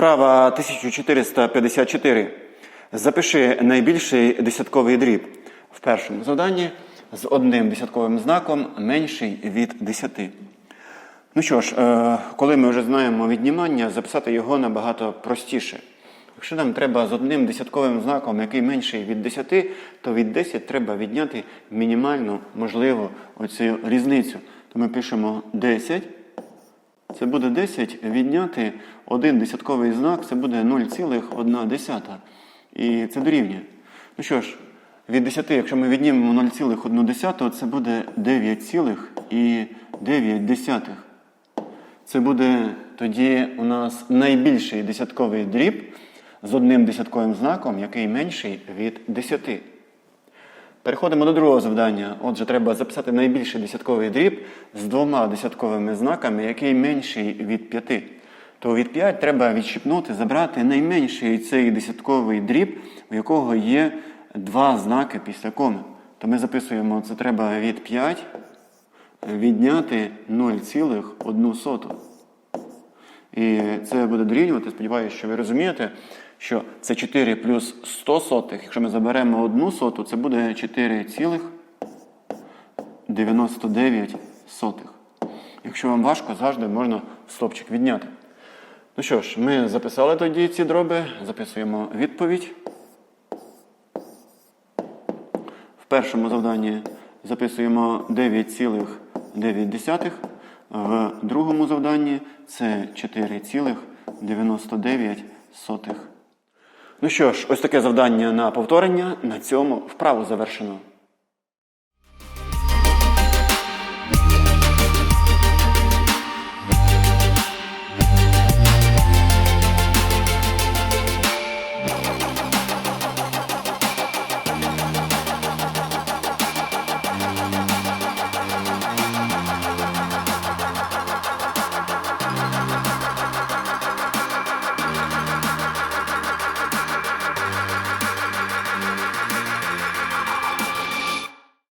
Вправа 1454. Запиши найбільший десятковий дріб в першому завданні з одним десятковим знаком менший від 10. Ну що ж, е, коли ми вже знаємо віднімання, записати його набагато простіше. Якщо нам треба з одним десятковим знаком, який менший від 10, то від 10 треба відняти мінімальну можливу оцю різницю. То ми пишемо 10. Це буде 10 відняти один десятковий знак, це буде 0,1. І це дорівнює. Ну що ж, від 10, якщо ми віднімемо 0,1, це буде 9,9. Це буде тоді у нас найбільший десятковий дріб з одним десятковим знаком, який менший від 10. Переходимо до другого завдання. Отже, треба записати найбільший десятковий дріб з двома десятковими знаками, який менший від 5. То від 5 треба відщипнути, забрати найменший цей десятковий дріб, у якого є два знаки після коми. То ми записуємо, це треба від 5 відняти 0,1. І це буде дорівнювати. Сподіваюся, що ви розумієте, що це 4 плюс 100 сотих. Якщо ми заберемо одну соту, це буде 4,99 сотих. Якщо вам важко, завжди можна стопчик відняти. Ну що ж, ми записали тоді ці дроби, записуємо відповідь. В першому завданні записуємо 9,9. В другому завданні це 4,99. Ну що ж, ось таке завдання на повторення. На цьому вправу завершено.